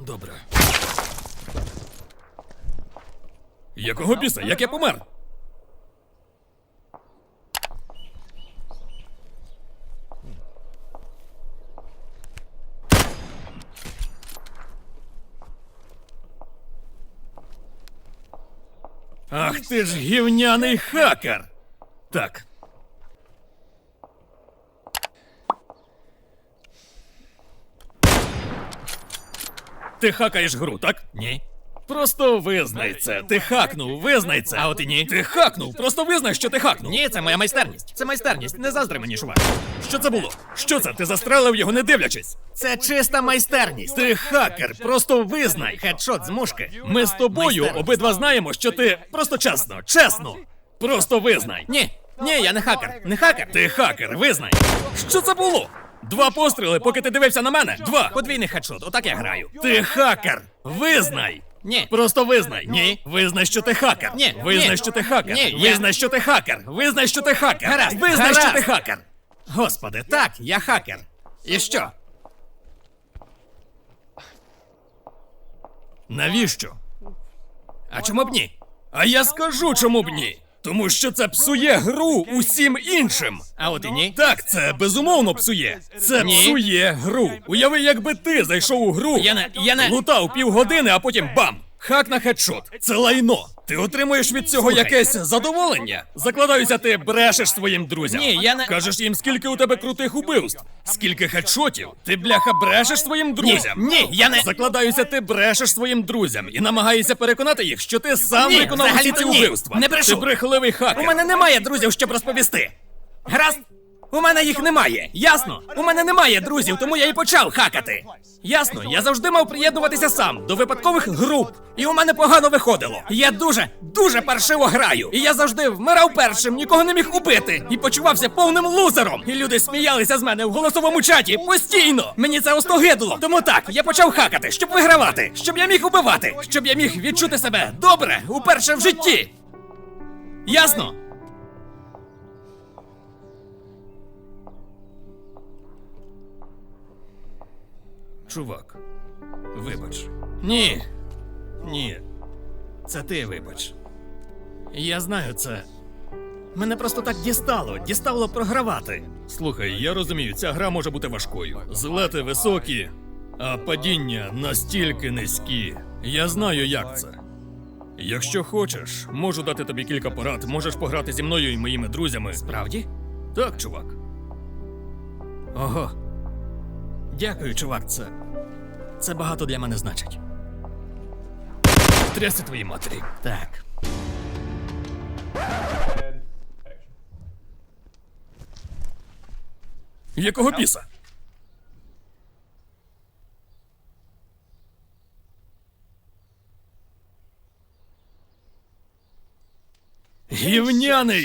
Добре. Якого біса? Як я помер? Ах ти ж гівняний хакер. Так, Ти хакаєш гру, так? Ні. Просто визнай це. Ти хакнув, визнай це. А от і ні. Ти хакнув, просто визнай, що ти хакнув. Ні, це моя майстерність. Це майстерність. Не заздри мені, чувак. Що це було? Що це? Ти застрелив його, не дивлячись. Це чиста майстерність. Ти хакер, просто визнай. Хедшот з мушки. Ми з тобою Майстерність. обидва знаємо, що ти просто чесно, чесно. Просто визнай. Ні, ні, я не хакер. Не хакер. Ти хакер, визнай. Що це було? Два постріли, поки ти дивився на мене. Два. Подвійний хедшот, отак я граю. Ти хакер. Визнай. Ні. Просто визнай. Ні. Визнай, що ти хакер. Ні. Визнай, що ти хакер. Ні, Визнай, що ти хакер. Визнай, що ти хакер. Гаразд, Визнай, що ти хакер. Господи, так, я хакер. І що? Навіщо? А чому б ні? А я скажу, чому б ні. Тому що це псує гру усім іншим. А от і ні. Так, це безумовно псує. Це Ні. псує гру. Уяви, якби ти зайшов у гру, Я не- я не- лутав півгодини, а потім бам! Хак на хедшот. Це лайно. Ти отримуєш від цього якесь задоволення. Закладаюся, ти брешеш своїм друзям. Ні, я не- кажеш їм, скільки у тебе крутих убивств, скільки хедшотів. Ти бляха брешеш своїм друзям. ні, я не- закладаюся, ти брешеш своїм друзям і намагаєшся переконати їх, що ти сам Ні, виконав усі ці ні. убивства. Не брешу. Ти брехливий хакер. У мене немає друзів, щоб розповісти. Гаразд? У мене їх немає. Ясно? У мене немає друзів, тому я і почав хакати. Ясно, я завжди мав приєднуватися сам до випадкових груп. І у мене погано виходило. Я дуже, дуже паршиво граю. І я завжди вмирав першим, нікого не міг убити. І почувався повним лузером. І люди сміялися з мене в голосовому чаті постійно. Мені це остогидало. Тому так, я почав хакати, щоб вигравати, щоб я міг убивати, щоб я міг відчути себе добре уперше в житті. Ясно? Чувак, вибач. Ні. Ні. Це ти вибач. Я знаю це. Мене просто так дістало, дістало програвати. Слухай, я розумію, ця гра може бути важкою. Злети високі, а падіння настільки низькі. Я знаю, як це. Якщо хочеш, можу дати тобі кілька порад. Можеш пограти зі мною і моїми друзями. Правді? Так, чувак. Ого. Дякую, чувак, це. Це багато для мене значить. Тряси твої матері. Так. Якого біса? Гівняний